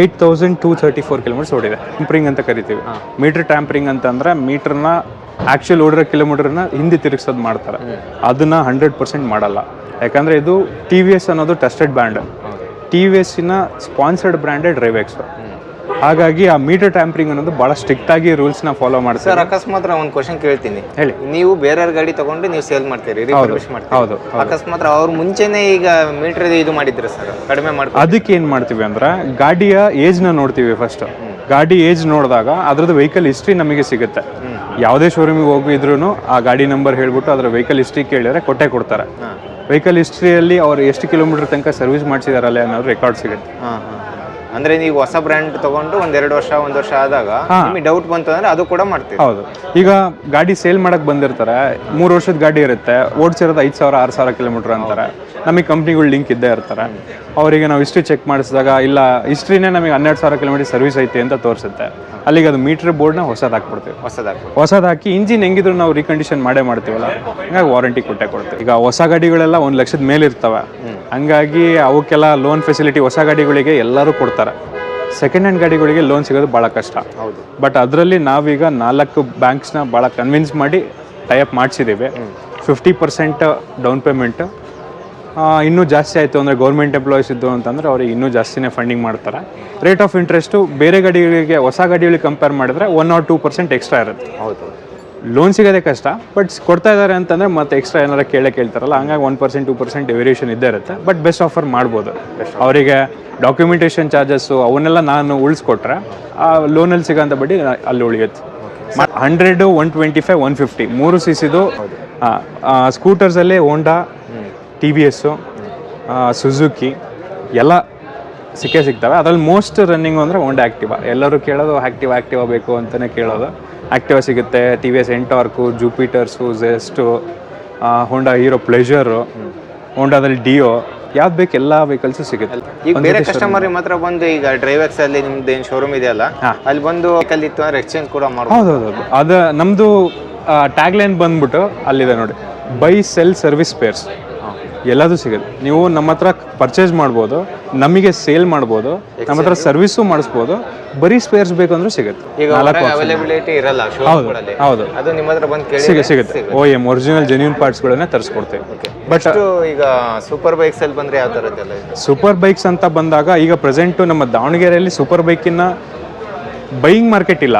Speaker 1: eight thousand two thirty four kilometres ಓಡಿದೆ. ಟ್ಯಾಂಪ್ರಿಂಗ್ ಅಂತ ಕರಿತೀವಿ. ಮೀಟರ್ ಟ್ಯಾಂಪ್ರಿಂಗ್ ಅಂತಂದ್ರೆ ಮೀಟರ್ನ ಆ್ಯಕ್ಚುಲ್ ಓಡಿರೋ ಕಿಲೋಮೀಟರ್ನ ಹಿಂದೆ ತಿರುಗಿಸೋದು ಮಾಡ್ತಾರೆ. ಅದನ್ನ ಹಂಡ್ರೆಡ್ ಪರ್ಸೆಂಟ್ ಮಾಡಲ್ಲ. ಯಾಕಂದ್ರೆ ಇದು ಟಿ ವಿ ಎಸ್ ಅನ್ನೋದು ಟೆಸ್ಟೆಡ್ ಬ್ರ್ಯಾಂಡ್ ಟಿ ವಿ ಎಸ್ಸಿನ ಸ್ಪಾನ್ಸರ್ಡ್ ಬ್ರ್ಯಾಂಡೆಡ್ ಡ್ರೈವೆಕ್ಸ್ ಹಾಗಾಗಿ ಆ ಮೀಟರ್ ಟ್ಯಾಂಪರಿಂಗ್ ಅನ್ನೋದು ಭಾಳ ಸ್ಟ್ರಿಕ್ಟ್ ಆಗಿ ರೂಲ್ಸ್ನ ಫಾಲೋ ಮಾಡ್ತಾರೆ
Speaker 2: ಸರ್ ಅಕಸ್ಮಾತ್ ಒಂದು ಕ್ವಶನ್ ಕೇಳ್ತೀನಿ.
Speaker 1: ಹೇಳಿ.
Speaker 2: ನೀವು ಬೇರೆಯವ್ರ ಗಾಡಿ ತಗೊಂಡು ನೀವು ಸೇಲ್ ಮಾಡ್ತೀರಿ
Speaker 1: ಹೌದು
Speaker 2: ಅಕಸ್ಮಾತ್ ಅವ್ರು ಮುಂಚೆನೆ ಈಗ ಮೀಟರ್ ಇದು ಮಾಡಿದ್ರೆ ಸರ್ ಕಡಿಮೆ ಮಾಡಿ
Speaker 1: ಅದಕ್ಕೆ ಏನು ಮಾಡ್ತೀವಿ ಅಂದ್ರೆ ಗಾಡಿಯ ಏಜ್ನ ನೋಡ್ತೀವಿ ಫಸ್ಟ್ ಗಾಡಿ ಏಜ್ ನೋಡಿದಾಗ ಅದ್ರದ್ದು ವೆಹಿಕಲ್ ಹಿಸ್ಟ್ರಿ ನಮಗೆ ಸಿಗುತ್ತೆ. ಯಾವುದೇ ಶೋರೂಮಿಗೆ ಹೋಗಿದ್ರು ಆ ಗಾಡಿ ನಂಬರ್ ಹೇಳ್ಬಿಟ್ಟು ಅದರ ವೆಹಿಕಲ್ ಹಿಸ್ಟ್ರಿ ಕೇಳಿದ್ರೆ ಕೊಟ್ಟೆ ಕೊಡ್ತಾರೆ. ವೆಹಿಕಲ್ ಹಿಸ್ಟ್ರಿಯಲ್ಲಿ ಅವ್ರು ಎಷ್ಟು ಕಿಲೋಮೀಟರ್ ತನಕ ಸರ್ವಿಸ್ ಮಾಡಿಸಿದಾರಲ್ಲ ಅನ್ನೋದು ರೆಕಾರ್ಡ್ ಸಿಗುತ್ತೆ.
Speaker 2: ಹಾಂ ಹಾಂ. ಅಂದ್ರೆ ನೀವು ಹೊಸ ಬ್ರ್ಯಾಂಡ್ ತಗೊಂಡು ಒಂದ್ ಎರಡು ವರ್ಷ ಒಂದ್ ವರ್ಷ ಆದಾಗ ನಿಮಗೆ ಡೌಟ್ ಬಂತು ಅಂದ್ರೆ ಅದು ಕೂಡ ಮಾಡ್ತೀವಿ
Speaker 1: ಹೌದು. ಈಗ ಗಾಡಿ ಸೇಲ್ ಮಾಡಕ್ ಬಂದಿರ್ತಾರೆ. ಮೂರು ವರ್ಷದ ಗಾಡಿ ಇರುತ್ತೆ. ಓಡಿಸಿರೋದು ಐದು ಸಾವಿರ ಆರು ಸಾವಿರ ಕಿಲೋಮೀಟರ್ ಅಂತಾರೆ. ನಮಗೆ ಕಂಪ್ನಿಗಳು ಲಿಂಕ್ ಇದ್ದೇ ಇರ್ತಾರೆ. ಅವರಿಗೆ ನಾವು ಹಿಸ್ಟ್ರಿ ಚೆಕ್ ಮಾಡಿಸಿದಾಗ ಇಲ್ಲ ಹಿಸ್ಟ್ರಿನೇ ನಮಗೆ ಹನ್ನೆರಡು ಸಾವಿರ ಕಿಲೋಮೀಟರ್ ಸರ್ವಿಸ್ ಐತೆ ಅಂತ ತೋರಿಸುತ್ತೆ. ಅಲ್ಲಿಗೆ ಅದು ಮೀಟರ್ ಬೋರ್ಡ್ನ ಹೊಸದು ಹಾಕ್ಬಿಡ್ತೀವಿ.
Speaker 2: ಹೊಸದಾಗ್ಬೋದು
Speaker 1: ಹೊಸದು ಹಾಕಿ ಇಂಜಿನ್ ಹೆಂಗಿದ್ರು ನಾವು ರೀಕಂಡೀಷನ್ ಮಾಡೇ ಮಾಡ್ತೀವಲ್ಲ? ಹಂಗಾಗಿ ವಾರಂಟಿ ಕೊಟ್ಟೆ ಕೊಡ್ತೀವಿ. ಈಗ ಹೊಸ ಗಾಡಿಗಳೆಲ್ಲ ಒಂದು ಲಕ್ಷದ ಮೇಲೆ ಇರ್ತವೆ. ಹಂಗಾಗಿ ಅವಕ್ಕೆಲ್ಲ ಲೋನ್ ಫೆಸಿಲಿಟಿ ಹೊಸ ಗಾಡಿಗಳಿಗೆ ಎಲ್ಲರೂ ಕೊಡ್ತಾರೆ. ಸೆಕೆಂಡ್ ಹ್ಯಾಂಡ್ ಗಾಡಿಗಳಿಗೆ ಲೋನ್ ಸಿಗೋದು ಭಾಳ ಕಷ್ಟ.
Speaker 2: ಹೌದು.
Speaker 1: ಬಟ್ ಅದರಲ್ಲಿ ನಾವೀಗ ನಾಲ್ಕು ಬ್ಯಾಂಕ್ಸ್ನ ಭಾಳ ಕನ್ವಿನ್ಸ್ ಮಾಡಿ ಟೈಅಪ್ ಮಾಡಿಸಿದ್ದೀವಿ ಫಿಫ್ಟಿ ಪರ್ಸೆಂಟ್ ಡೌನ್ ಪೇಮೆಂಟ್ ಇನ್ನೂ ಜಾಸ್ತಿ ಆಯಿತು ಅಂದರೆ ಗೌರ್ಮೆಂಟ್ ಎಂಪ್ಲಾಯೀಸ್ ಇದ್ದು ಅಂತಂದರೆ ಅವ್ರಿಗೆ ಇನ್ನೂ ಜಾಸ್ತಿನೇ ಫಂಡಿಂಗ್ ಮಾಡ್ತಾರೆ. ರೇಟ್ ಆಫ್ ಇಂಟ್ರೆಸ್ಟು ಬೇರೆ ಗಾಡಿಗಳಿಗೆ ಹೊಸ ಗಾಡಿಗಳಿಗೆ ಕಂಪೇರ್ ಮಾಡಿದ್ರೆ one or two percent extra ಇರುತ್ತೆ.
Speaker 2: ಹೌದು.
Speaker 1: ಲೋನ್ ಸಿಗೋದೇ ಕಷ್ಟ ಬಟ್ ಕೊಡ್ತಾ ಇದ್ದಾರೆ ಅಂತಂದ್ರೆ ಮತ್ತೆ ಎಕ್ಸ್ಟ್ರಾ ಏನಾರ ಕೇಳೇ ಕೇಳ್ತಾರಲ್ಲ, ಹಂಗಾಗಿ one percent two percent variation ಇದ್ದೇ ಇರುತ್ತೆ ಬಟ್ ಬೆಸ್ಟ್ ಆಫರ್ ಮಾಡ್ಬೋದು. ಅವರಿಗೆ ಡಾಕ್ಯುಮೆಂಟೇಷನ್ ಚಾರ್ಜಸ್ಸು ಅವನ್ನೆಲ್ಲ ನಾನು ಉಳಿಸ್ಕೊಟ್ರೆ, ಆ ಲೋನಲ್ಲಿ ಸಿಗೋಂಥ ಬಡ್ಡಿ ಅಲ್ಲಿ ಉಳಿಯುತ್ತೆ. Hundred one twenty five one fifty ಮೂರು ಸಿ ಸಿದು ಸ್ಕೂಟರ್ಸಲ್ಲಿ Honda T V S Suzuki ಎಲ್ಲ ಸಿಕ್ಕೇ ಸಿಗ್ತವೆ. ಅದ್ರಲ್ಲಿ ಮೋಸ್ಟ್ ರನ್ನಿಂಗ್ ಅಂದರೆ ಹೋಂಡಾ ಆ್ಯಕ್ಟಿವಾ ಎಲ್ಲರೂ ಕೇಳೋದು ಆ್ಯಕ್ಟಿವ್ ಆ್ಯಕ್ಟಿವಾ ಬೇಕು ಅಂತಲೇ ಕೇಳೋದು. ಆ್ಯಕ್ಟಿವಾ ಸಿಗುತ್ತೆ. T V S Ntorq Jupiters Zest Honda Hero Pleasure ಹೋಂಡಾದಲ್ಲಿ Dio ಯಾವ್ದು ಬೇಕು ಎಲ್ಲ ವೆಹಿಕಲ್ಸು ಸಿಗುತ್ತೆ.
Speaker 2: ಈಗ ಬೇರೆ ಕಸ್ಟಮರ್ ಮಾತ್ರ ಬಂದು ಈಗ ಡ್ರೈವರ್ಸ್ ಅಲ್ಲಿ ನಿಮ್ದು ಏನು ಶೋರೂಮ್ ಇದೆಯಲ್ಲ ಅಲ್ಲಿ ಬಂದು ವೆಹಿಕಲ್ ಇತ್ತು ಅಂದ್ರೆ ಎಕ್ಸ್ಚೇಂಜ್ ಕೂಡ ಮಾಡ್ಬೋದು.
Speaker 1: ಹೌದೌದು ಅದು ನಮ್ಮದು ಟ್ಯಾಗ್ ಲೈನ್ ಬಂದ್ಬಿಟ್ಟು ಅಲ್ಲಿದೆ ನೋಡಿ. ಬೈ ಸೆಲ್ ಸರ್ವಿಸ್ ಪೇರ್ಸ್ ಎಲ್ಲದೂ ಸಿಗುತ್ತೆ. ನೀವು ನಮ್ಮ ಹತ್ರ ಪರ್ಚೇಸ್ ಮಾಡ್ಬೋದು ನಮಗೆ ಸೇಲ್ ಮಾಡ್ಬೋದು ನಮ್ಮ ಹತ್ರ ಸರ್ವಿಸು ಮಾಡಿಸ್ಬೋದು ಬರೀ ಸ್ಪೇರ್ಸ್ ಬೇಕಂದ್ರೂ ಸಿಗುತ್ತೆ.
Speaker 2: ಈಗ ಅವೈಲಬಿಲಿಟಿ ಇರಲ್ಲ ಶೋರೂಮ್ಗಳಲ್ಲಿ
Speaker 1: ಹೌದು.
Speaker 2: ಅದು ನಿಮ್ಮ ಹತ್ರ ಬಂದು ಕೇಳಿ
Speaker 1: ಸಿಗುತ್ತೆ ಸಿಗುತ್ತೆ. ಓ ಎಂ ಒರಿಜಿನಲ್ ಜೆನ್ಯೂನ್ ಪಾರ್ಟ್ಸ್ಗಳನ್ನೇ ತರಿಸ್ಕೊಡ್ತೇವೆ. ಬಟ್
Speaker 2: ಈಗ ಸೂಪರ್ ಬೈಕ್ಸ್ ಅಲ್ಲಿ ಬಂದ್ರೆ ಯಾವ ಥರದ್ದೆಲ್ಲ
Speaker 1: ಸೂಪರ್ ಬೈಕ್ಸ್ ಅಂತ ಬಂದಾಗ ಈಗ ಪ್ರೆಸೆಂಟು ನಮ್ಮ ದಾವಣಗೆರೆಯಲ್ಲಿ ಸೂಪರ್ ಬೈಕಿನ ಬೈಯಿಂಗ್ ಮಾರ್ಕೆಟ್ ಇಲ್ಲ.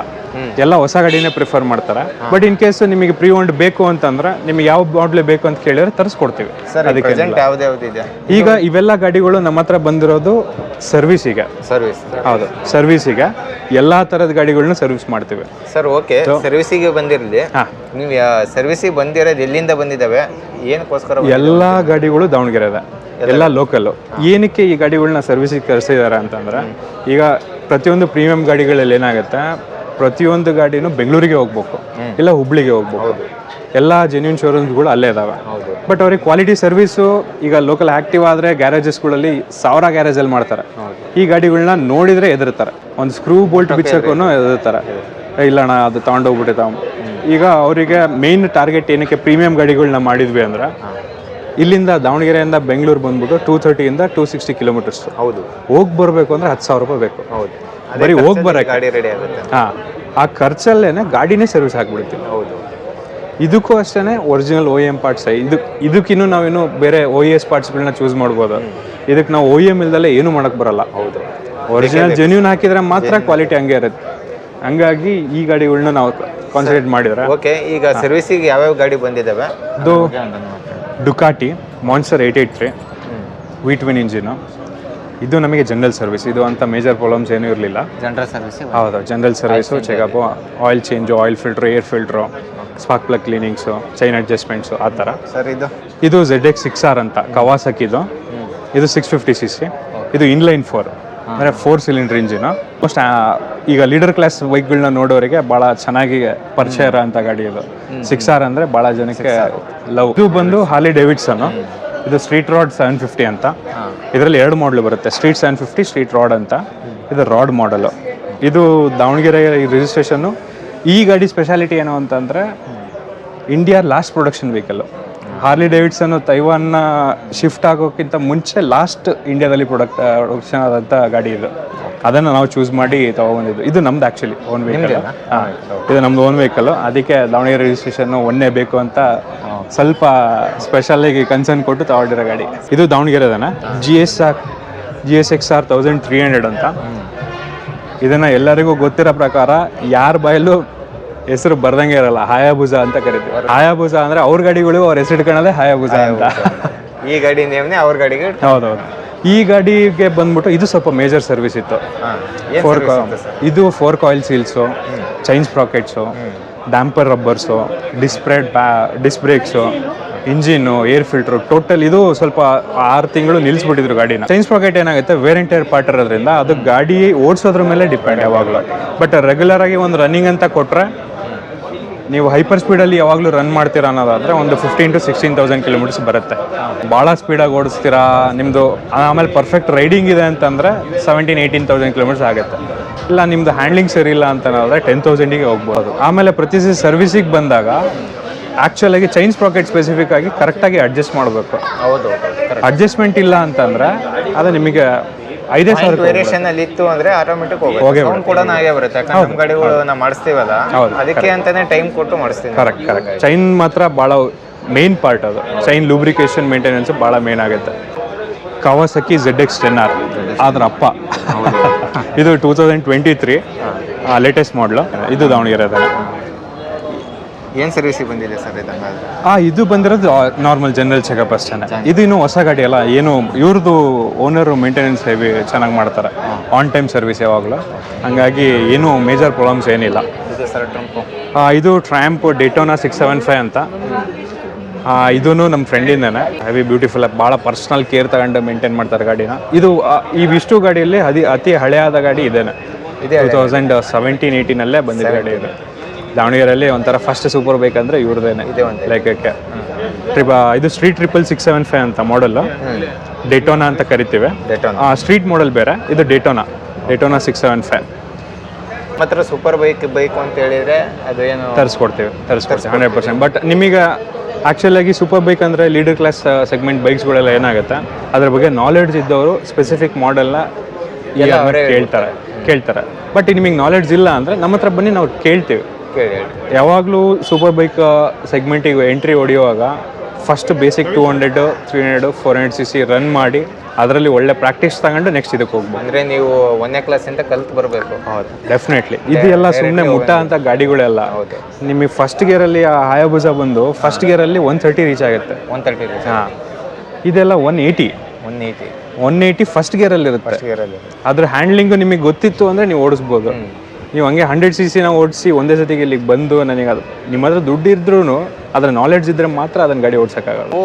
Speaker 1: ಎಲ್ಲ ಹೊಸ ಗಾಡಿನೇ ಪ್ರಿಫರ್ ಮಾಡ್ತಾರೆ. ಬಟ್ ಇನ್ ಕೇಸ್ ನಿಮಗೆ ಪ್ರೀ ಓನ್ಡ್ ಬೇಕು ಅಂತಂದ್ರೆ ನಿಮಗೆ ಯಾವ ಮಾಡಲ್ ಬೇಕು ಅಂತ ಕೇಳಿದ್ರೆ ತರಿಸ್ಕೊಡ್ತೀವಿ.
Speaker 2: ಸರ್ ಪ್ರೆಸೆಂಟ್ ಯಾವ್ದು ಯಾವ್ದು ಇದೆ?
Speaker 1: ಈಗ ಇವೆಲ್ಲ ಗಾಡಿಗಳು ನಮ್ಮ ಹತ್ರ ಬಂದಿರೋದು ಈಗ.
Speaker 2: ಸರ್ವಿಸ್
Speaker 1: ಹೌದು. ಸರ್ವಿಸಿಗೆ ಎಲ್ಲಾ ತರದ ಗಾಡಿಗಳನ್ನ ಸರ್ವಿಸ್ ಮಾಡ್ತೀವಿ.
Speaker 2: ಸರ್ ಓಕೆ ಸರ್ವಿಸಿಗೆ ಬಂದಿರಲಿ. ನೀವು ಸರ್ವಿಸಿಗೆ ಬಂದಿರೋದು ಎಲ್ಲಿಂದ ಬಂದಿದ್ದಾವೆ ಏನಕ್ಕೋಸ್ಕರ
Speaker 1: ಎಲ್ಲಾ ಗಾಡಿಗಳು ದಾವಣಗೆರೆ ಎಲ್ಲ ಲೋಕಲ್ ಏನಕ್ಕೆ ಈ ಗಾಡಿಗಳನ್ನ ಸರ್ವಿಸಿಗೆ ಕರೆಸಿದ್ದಾರೆ ಅಂತಂದ್ರೆ ಈಗ ಪ್ರತಿಯೊಂದು ಪ್ರೀಮಿಯಂ ಗಾಡಿಗಳಲ್ಲಿ ಏನಾಗುತ್ತೆ ಪ್ರತಿಯೊಂದು ಗಾಡಿನೂ ಬೆಂಗಳೂರಿಗೆ ಹೋಗ್ಬೇಕು ಇಲ್ಲ ಹುಬ್ಳಿಗೆ ಹೋಗ್ಬೇಕು. ಎಲ್ಲ ಜೆನ್ಯೂನ್ ಶೋರೂಮ್ಸ್ಗಳು ಅಲ್ಲೇ ಇದಾವೆ. ಬಟ್ ಅವ್ರಿಗೆ ಕ್ವಾಲಿಟಿ ಸರ್ವಿಸು ಈಗ ಲೋಕಲ್ ಆಕ್ಟಿವ್ ಆದರೆ ಗ್ಯಾರೇಜಸ್ಗಳಲ್ಲಿ ಸಾವಿರ ಗ್ಯಾರೇಜಲ್ಲಿ ಮಾಡ್ತಾರೆ. ಈ ಗಾಡಿಗಳನ್ನ ನೋಡಿದರೆ ಎದುರ್ತಾರೆ ಒಂದು ಸ್ಕ್ರೂ ಬೋಲ್ಟ್ ಬಿಚ್ಚಕ್ಕೂ ಎದುರ್ತಾರೆ ಇಲ್ಲಣ್ಣ ಇಲ್ಲ ಅಣ್ಣ ಅದು ತಗೊಂಡೋಗ್ಬಿಟ್ಟಿದ್ದಾವೆ. ಈಗ ಅವರಿಗೆ ಮೇನ್ ಟಾರ್ಗೆಟ್ ಏನಕ್ಕೆ ಪ್ರೀಮಿಯಂ ಗಾಡಿಗಳನ್ನ ಮಾಡಿದ್ವಿ ಅಂದ್ರೆ ಇಲ್ಲಿಂದ ದಾವಣಗೆರೆಯಿಂದ ಬೆಂಗಳೂರು ಬಂದ್ಬಿಟ್ಟು ಟೂ ತರ್ಟಿಯಿಂದ ಟೂ ಸಿಕ್ಸ್ಟಿ ಕಿಲೋಮೀಟರ್ಸ್
Speaker 2: ಹೌದು.
Speaker 1: ಹೋಗಿ ಬರಬೇಕು ಅಂದ್ರೆ ಹತ್ತು ಸಾವಿರ ರೂಪಾಯಿ ಬೇಕು.
Speaker 2: ಹೌದು.
Speaker 1: ಬರೀ ಹೋಗಿ ಬರಕ್ಕೆ.
Speaker 2: ಗಾಡಿ ರೆಡಿ ಆಗುತ್ತೆ.
Speaker 1: ಹಾಂ ಆ ಖರ್ಚಲ್ಲೇನೆ ಗಾಡಿನೇ ಸರ್ವಿಸ್ ಹಾಕ್ಬಿಡ್ತೀವಿ
Speaker 2: ಹೌದು.
Speaker 1: ಇದಕ್ಕೂ ಅಷ್ಟೇ ಒರಿಜಿನಲ್ ಓ ಎಂ ಪಾರ್ಟ್ಸ್ ಇದು ಇದಕ್ಕಿನ್ನೂ ನಾವೇನು ಬೇರೆ ಓ ಎಸ್ ಪಾರ್ಟ್ಸ್ಗಳನ್ನ ಚೂಸ್ ಮಾಡ್ಬೋದು. ಇದಕ್ಕೆ ನಾವು ಓ ಎಂ ಇಲ್ದಲ್ಲೇ ಏನು ಮಾಡಕ್ ಬರಲ್ಲ.
Speaker 2: ಹೌದು.
Speaker 1: ಒರಿಜಿನಲ್ ಜೆನ್ಯೂನ್ ಹಾಕಿದ್ರೆ ಮಾತ್ರ ಕ್ವಾಲಿಟಿ ಹಂಗೆ ಇರುತ್ತೆ. ಹಂಗಾಗಿ ಈ ಗಾಡಿಗಳನ್ನ ನಾವು ಕಾನ್ಸಂಟ್ರೇಟ್ ಮಾಡಿದ್ರೆ.
Speaker 2: ಓಕೆ ಈಗ ಸರ್ವಿಸಿಗೆ ಯಾವ್ಯಾವ ಗಾಡಿ ಬಂದಿದ್ದಾವೆ
Speaker 1: ಇದು Ducati Monster eight eight three V twin engine engine ಇದು ನಮಗೆ ಜನರಲ್ ಸರ್ವಿಸ್ ಇದು ಅಂತ ಮೇಜರ್ ಪ್ರಾಬ್ಲಮ್ಸ್ ಏನೂ ಇರಲಿಲ್ಲ.
Speaker 2: ಜನರಲ್ ಸರ್ವಿಸ್
Speaker 1: ಹೌದು general service checkup oil change oil filter air filter spark plug cleanings chain adjustments ಆ ಥರ
Speaker 2: ಸರ್ ಇದು?
Speaker 1: ಇದು ಝೆಡ್ ಎಕ್ಸ್ ಸಿಕ್ಸ್ ಆರ್ ಅಂತ ಕವಾಸಕ್ಕಿದು ಇದು. ಸಿಕ್ಸ್ ಫಿಫ್ಟಿ ಸಿ ಸಿ ಇದು ಇನ್ಲೈನ್ ಫೋರ್ ಅಂದರೆ ಫೋರ್ ಸಿಲಿಂಡರ್ ಇಂಜಿನು ಫಸ್ಟ್ ಈಗ ಲೀಡರ್ ಕ್ಲಾಸ್ ಬೈಕ್ಗಳನ್ನ ನೋಡೋರಿಗೆ ಭಾಳ ಚೆನ್ನಾಗಿ ಪರಿಚಯ ಇರೋ ಅಂತ ಗಾಡಿ ಇದು ಸಿಕ್ಸ್ ಆರ್ ಅಂದರೆ ಭಾಳ ಜನಕ್ಕೆ ಲವ್ ಇದು ಬಂದು ಹಾಲಿ ಡೇವಿಡ್ಸನ್ ಇದು ಸ್ಟ್ರೀಟ್ ರಾಡ್ ಸೆವೆನ್ ಫಿಫ್ಟಿ ಅಂತ. ಇದರಲ್ಲಿ ಎರಡು ಮಾಡಲ್ ಬರುತ್ತೆ Street seven fifty Street Rod ಅಂತ. ಇದು ರಾಡ್ ಮಾಡಲು ಇದು ದಾವಣಗೆರೆ ರಿಜಿಸ್ಟ್ರೇಷನ್ನು ಈ ಗಾಡಿ ಸ್ಪೆಷಾಲಿಟಿ ಏನು ಅಂತಂದರೆ India last production vehicle Harley Davidson ತೈವಾನ್ನ shift ಆಗೋಕ್ಕಿಂತ ಮುಂಚೆ ಲಾಸ್ಟ್ ಇಂಡಿಯಾದಲ್ಲಿ ಪ್ರೊಡಕ್ಟ್ ಪ್ರೊಡಕ್ಷನ್ ಆದಂಥ ಗಾಡಿ ಇದು. ಅದನ್ನು ನಾವು ಚೂಸ್ ಮಾಡಿ ತೊಗೊಬಂದಿದ್ದು. ಇದು ನಮ್ದು ಆ್ಯಕ್ಚುಲಿ ಓನ್ ವೆಹಿಕಲ್ ಹಾಂ. ಇದು ನಮ್ದು ಓನ್ ವೆಹಿಕಲ್ ಅದಕ್ಕೆ ದಾವಣಗೆರೆ ರಿಜಿಸ್ಟ್ರೇಷನ್ ಒಂದೇ ಬೇಕು ಅಂತ ಸ್ವಲ್ಪ ಸ್ಪೆಷಲಾಗಿ ಕನ್ಸರ್ನ್ ಕೊಟ್ಟು ತಗೊಂಡಿರೋ ಗಾಡಿ. ಇದು ದಾವಣಗೆರೆದನ? G S R G S X R thousand three hundred ಅಂತ. ಇದನ್ನ ಎಲ್ಲರಿಗೂ ಗೊತ್ತಿರೋ ಪ್ರಕಾರ ಯಾರ ಬಾಯಲ್ಲೂ ಹೆಸರು ಬರ್ದಂಗೆ ಇರಲ್ಲ ಹಾಯಾಭುಜ ಅಂತ ಕರಿತೀವಿ. ಹಾಯಾಭುಜ ಅಂದ್ರೆ ಅವ್ರ ಗಾಡಿಗಳು ಅವ್ರ ಹೆಸರು ಇಟ್ಕೊಳ್ಳೋದೇ ಹಾಯಾಭುಜ ಅಂತ.
Speaker 2: ಈ ಗಾಡಿ ನೇಮ್ನೆ ಅವ್ರ ಗಾಡಿಗೆ
Speaker 1: ಹೌದೌದು. ಈ ಗಾಡಿಗೆ ಬಂದ್ಬಿಟ್ಟು ಇದು ಸ್ವಲ್ಪ ಮೇಜರ್ ಸರ್ವಿಸ್ ಇತ್ತು. ಫೋರ್ ಇದು four coil seals chain sprockets damper rubbers ಡಿಸ್ಪ್ರೇಡ್ ಬ್ಯಾ disc brakes engine air filter total ಇದು ಸ್ವಲ್ಪ ಆರು ತಿಂಗಳು ನಿಲ್ಲಿಸ್ಬಿಟ್ಟಿದ್ರು ಗಾಡಿನ. ಚೈನ್ಸ್ ಪ್ರಾಕೆಟ್ ಏನಾಗುತ್ತೆ? ವೇರ್ ಟೈರ್ ಪಾರ್ಟ್ ಇರೋದ್ರಿಂದ ಅದು ಗಾಡಿ ಓಡಿಸೋದ್ರ ಮೇಲೆ ಡಿಪೆಂಡ್ ಯಾವಾಗಲೂ. ಬಟ್ ರೆಗ್ಯುಲರ್ ಆಗಿ ಒಂದು ರನ್ನಿಂಗ್ ಅಂತ ಕೊಟ್ಟರೆ ನೀವು ಹೈಪರ್ ಸ್ಪೀಡಲ್ಲಿ ಯಾವಾಗಲೂ ರನ್ ಮಾಡ್ತೀರಾ ಅನ್ನೋದಾದರೆ ಒಂದು fifteen to sixteen thousand kilometres ಬರುತ್ತೆ. ಭಾಳ ಸ್ಪೀಡಾಗಿ ಓಡಿಸ್ತೀರಾ ನಿಮ್ಮದು ಆಮೇಲೆ ಪರ್ಫೆಕ್ಟ್ ರೈಡಿಂಗ್ ಇದೆ ಅಂತಂದರೆ ಸೆವೆಂಟೀನ್ ಏಯ್ಟೀನ್ ತೌಸಂಡ್ ಕಿಲೋಮೀಟರ್ಸ್ ಆಗುತ್ತೆ. ಇಲ್ಲ ನಿಮ್ಮದು ಹ್ಯಾಂಡ್ಲಿಂಗ್ ಸರಿ ಇಲ್ಲ ಅಂತ ಅನ್ನೋದ್ರೆ ಟೆನ್ ತೌಸಂಡಿಗೆ ಹೋಗ್ಬೋದು. ಆಮೇಲೆ ಪ್ರತಿ ಸರ್ವಿಸಿಗೆ ಬಂದಾಗ ಆ್ಯಕ್ಚುಲಾಗಿ ಚೈನ್ ಸ್ಪ್ರಾಕೆಟ್ ಸ್ಪೆಸಿಫಿಕ್ ಆಗಿ ಕರೆಕ್ಟಾಗಿ ಅಡ್ಜಸ್ಟ್ ಮಾಡಬೇಕು.
Speaker 2: ಹೌದು
Speaker 1: ಅಡ್ಜಸ್ಟ್ಮೆಂಟ್ ಇಲ್ಲ ಅಂತಂದರೆ ಅದು ನಿಮಗೆ ಐದೇ ಸಾವಿರ
Speaker 2: ವೇರಿಯೇಷನ್ ಅಲ್ಲಿ ಇತ್ತು ಅಂದ್ರೆ ಆಟೋಮೆಟಿಕ್ ಹೋಗುತ್ತೆ. ಸೌಂಡ್ ಕೂಡ ಹಾಗೆ ಬರುತ್ತೆ. ಯಾಕಂದ್ರೆ ನಮ್ಮ ಗಾಡಿಗಳು ನಾವು ಮಾಡಿಸ್ತೀವಲ್ಲ ಅದಕ್ಕೆ ಅಂತಾನೆ ಟೈಮ್ ಕೊಟ್ಟು ಮಾಡಿಸ್ತೀವಿ.
Speaker 1: ಕರೆಕ್ಟ್ ಕರೆಕ್ಟ್ ಚೈನ್ ಮಾತ್ರ ಭಾಳ ಮೇನ್ ಪಾರ್ಟ್ ಅದು. ಚೈನ್ ಲೂಬ್ರಿಕೇಶನ್ ಮೇಂಟೆನೆನ್ಸ್ ಭಾಳ ಮೇನ್ ಆಗುತ್ತೆ. Kawasaki Z X ten R ಅದ್ರ ಅಪ್ಪ (laughs) ಇದು two thousand twenty three latest model ಇದು ದಾವಣಗೆರೆ
Speaker 2: ಏನ್ ಸರ್ವಿಸಿಗೆ ಬಂದಿದೆ ಸರ್ ಇದಂಗಾದ್ರೆ
Speaker 1: ಆ ಇದು ಬಂದಿರೋದು ನಾರ್ಮಲ್ ಜನರಲ್ ಚೆಕಪ್ ಅಷ್ಟೇ ಇದು ಇನ್ನೂ ಹೊಸ ಗಾಡಿ ಅಲ್ಲ ಏನು ಇವ್ರದ್ದು ಓನರು ಮೇಂಟೆನೆನ್ಸ್ ಹೆವಿ ಚೆನ್ನಾಗಿ ಮಾಡ್ತಾರೆ. ಆನ್ ಟೈಮ್ ಸರ್ವಿಸ್ ಯಾವಾಗಲೂ. ಹಂಗಾಗಿ ಏನೂ ಮೇಜರ್ ಪ್ರಾಬ್ಲಮ್ಸ್ ಏನಿಲ್ಲ.
Speaker 2: ಇದು ಸರ್ ಟ್ರಂಪು
Speaker 1: ಆ, ಇದು Triumph Daytona six seven five ಅಂತ. ಇದೂ ನಮ್ಮ ಫ್ರೆಂಡಿಂದಾನೆ ಹೆವಿ ಬ್ಯೂಟಿಫುಲ್ ಭಾಳ ಪರ್ಸ್ನಲ್ ಕೇರ್ ತಗೊಂಡು ಮೇಂಟೈನ್ ಮಾಡ್ತಾರೆ ಗಾಡಿನ. ಇದು ಇವಿಷ್ಟು ಗಾಡಿಯಲ್ಲಿ ಅದಿ ಅತಿ ಹಳೆಯಾದ ಗಾಡಿ ಇದೇನೆ.
Speaker 2: ಇದು
Speaker 1: ಟೂ ತೌಸಂಡ್ ಸೆವೆಂಟೀನ್ ಏಯ್ಟೀನಲ್ಲೇ ಬಂದಿದೆ ಗಾಡಿ ಇದು. ದಾವಣಗೆರೆಯಲ್ಲಿ ಒಂಥರ ಫಸ್ಟ್ ಸೂಪರ್ ಬೈಕ್ ಇವ್ರದ್ದೇನೆ
Speaker 2: ಇದೇ ಒಂದು.
Speaker 1: ಲೆಕ್ಕಕ್ಕೆ ಟ್ರಿಪ್ ಇದು Street Triple six seven five ಅಂತ ಮಾಡಲ್ ಡೆಟೋನಾ ಅಂತ ಕರಿತೀವಿ.
Speaker 2: ಡೆಟೋನಾ
Speaker 1: ಸ್ಟ್ರೀಟ್ ಮಾಡಲ್ ಬೇರೆ. ಇದು Daytona Daytona six seven five
Speaker 2: ಮಾತ್ರ ಸೂಪರ್ ಬೈಕ್ ಬೈಕ್ ಅಂತ ಹೇಳಿದ್ರೆ ಅದು ಏನು?
Speaker 1: ತರಿಸ್ಕೊಡ್ತೀವಿ ತರಿಸ್ಕೊಡ್ತೀವಿ ಹಂಡ್ರೆಡ್ ಪರ್ಸೆಂಟ್ ಬಟ್ ನಿಮಗೆ ಆ್ಯಕ್ಚುಲಾಗಿ ಸೂಪರ್ ಬೈಕ್ ಅಂದರೆ ಲೀಡರ್ ಕ್ಲಾಸ್ ಸೆಗ್ಮೆಂಟ್ ಬೈಕ್ಸ್ಗಳೆಲ್ಲ ಏನಾಗುತ್ತೆ? ಅದ್ರ ಬಗ್ಗೆ ನಾಲೆಡ್ಜ್ ಇದ್ದವರು ಸ್ಪೆಸಿಫಿಕ್ ಮಾಡೆಲ್ನ
Speaker 2: ಎಲ್ಲ
Speaker 1: ಕೇಳ್ತಾರೆ ಕೇಳ್ತಾರೆ. ಬಟ್ ನಿಮಗೆ ನಾಲೆಡ್ಜ್ ಇಲ್ಲ ಅಂದರೆ ನಮ್ಮ ಹತ್ರ ಬನ್ನಿ ನಾವು ಕೇಳ್ತೀವಿ.
Speaker 2: ಕೇಳಿ
Speaker 1: ಯಾವಾಗಲೂ ಸೂಪರ್ ಬೈಕ್ ಸೆಗ್ಮೆಂಟಿಗೆ ಎಂಟ್ರಿ ಹೊಡೆಯುವಾಗ first basic two hundred three hundred four hundred C C run ಮಾಡಿ ಅದರಲ್ಲಿ ಒಳ್ಳೆ ಪ್ರಾಕ್ಟೀಸ್ ತಗೊಂಡು ನೆಕ್ಸ್ಟ್ ಇದಕ್ಕೆ ಹೋಗ್ಬೋದು.
Speaker 2: ಅಂದ್ರೆ ನೀವು ಒಂದನೇ ಕ್ಲಾಸಿಂದ ಕಲ್ತು ಬರಬೇಕು.
Speaker 1: ಹೌದು ಡೆಫಿನೆಟ್ಲಿ ಇದೆಲ್ಲ ಸುಮ್ಮನೆ ಮುಟ್ಟ ಅಂತ ಗಾಡಿಗಳೆಲ್ಲ.
Speaker 2: ಹೌದು.
Speaker 1: ನಿಮಗೆ ಫಸ್ಟ್ ಗೇರಲ್ಲಿ ಆ ಹಾಯಬುಜ ಬಂದು ಫಸ್ಟ್ ಗೇರಲ್ಲಿ ಒನ್ ತರ್ಟಿ ರೀಚ್ ಆಗುತ್ತೆ.
Speaker 2: ಒನ್ ತರ್ಟಿ ರೀಚ್
Speaker 1: ಹಾಂ. ಇದೆಲ್ಲ one eighty
Speaker 2: one eighty
Speaker 1: one eighty first ಗೇರಲ್ಲಿ ಇರುತ್ತೆ.
Speaker 2: ಗೇರಲ್ಲಿ
Speaker 1: ಅದ್ರ ಹ್ಯಾಂಡ್ಲಿಂಗು ನಿಮಗೆ ಗೊತ್ತಿತ್ತು ಅಂದರೆ ನೀವು ಓಡಿಸ್ಬೋದು. ನೀವು ಹಂಗೆ ಹಂಡ್ರೆಡ್ ಸಿ ಸಿನ ಓಡಿಸಿ ಒಂದೇ ಸತಿಗೆ ಇಲ್ಲಿಗೆ ಬಂದು ನನಗೆ ಅದು ನಿಮ್ಮ ಹತ್ರ ದುಡ್ಡು ಇದ್ರೂ ಅದರ ನಾಲೆಡ್ಜ್ ಇದ್ರೆ ಮಾತ್ರ ಅದನ್ನ ಗಾಡಿ ಓಡಿಸೋಕ್ಕಾಗಲ್ಲ.
Speaker 2: ಓ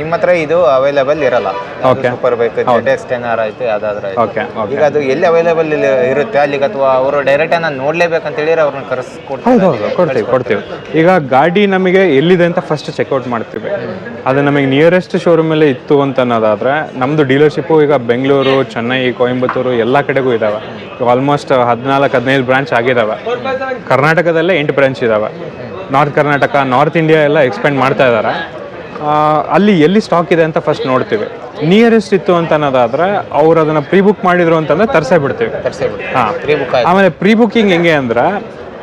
Speaker 2: ನಿಮ್ಮ ಹತ್ರ ಇದು ಅವೈಲೇಬಲ್ ಇರಲ್ಲ.
Speaker 1: Okay
Speaker 2: super bike Z X ten R ಆಯ್ತು ಯಾವ್ದಾದ್ರು
Speaker 1: ಓಕೆ
Speaker 2: ಈಗ ಅದು ಎಲ್ಲಿ ಅವೈಲೇಬಲ್ ಇರುತ್ತೆ ಅಲ್ಲಿಗೆ ಅಥವಾ ಅವರು ಡೈರೆಕ್ಟ್ ನಾನು ನೋಡ್ಲೇಬೇಕಂತ ಹೇಳಿ ಅವ್ರನ್ನ
Speaker 1: ಕರೆಸ್ಕೊಡ್ತೀವಿ ಕೊಡ್ತೀವಿ ಕೊಡ್ತೀವಿ. ಈಗ ಗಾಡಿ ನಮಗೆ ಎಲ್ಲಿದೆ ಅಂತ ಫಸ್ಟ್ ಚೆಕ್ಔಟ್ ಮಾಡ್ತೀವಿ. ಅದು ನಮಗೆ ನಿಯರೆಸ್ಟ್ ಶೋರೂಮಲ್ಲೇ ಇತ್ತು ಅಂತ ಅನ್ನೋದಾದ್ರೆ ನಮ್ದು ಡೀಲರ್ಶಿಪ್ಪು ಈಗ ಬೆಂಗಳೂರು ಚೆನ್ನೈ ಕೊಯಂಬತ್ತೂರು ಎಲ್ಲ ಕಡೆಗೂ ಇದ್ದಾವೆ ಆಲ್ಮೋಸ್ಟ್ ಹದಿನಾಲ್ಕು ಹದಿನೈದು ಬ್ರಾಂಚ್ ಆಗಿದ್ದಾವೆ ಕರ್ನಾಟಕದಲ್ಲೇ ಎಂಟು ಬ್ರಾಂಚ್ ಇದ್ದಾವೆ ನಾರ್ತ್ ಕರ್ನಾಟಕ ನಾರ್ತ್ ಇಂಡಿಯಾ ಎಲ್ಲ ಎಕ್ಸ್ಪೆಂಡ್ ಮಾಡ್ತಾ ಇದ್ದಾರೆ ಅಲ್ಲಿ ಎಲ್ಲಿ ಸ್ಟಾಕ್ ಇದೆ ಅಂತ ಫಸ್ಟ್ ನೋಡ್ತೀವಿ. ನಿಯರೆಸ್ಟ್ ಇತ್ತು ಅಂತ ಅನ್ನೋದಾದ್ರೆ ಅವ್ರು ಅದನ್ನು ಪ್ರೀ ಬುಕ್ ಮಾಡಿದ್ರು ಅಂತಂದ್ರೆ ತರ್ಸೇ ಬಿಡ್ತೀವಿ. ಹಾಂ. ಆಮೇಲೆ ಪ್ರೀ ಬುಕಿಂಗ್ ಹೆಂಗೆ ಅಂದ್ರೆ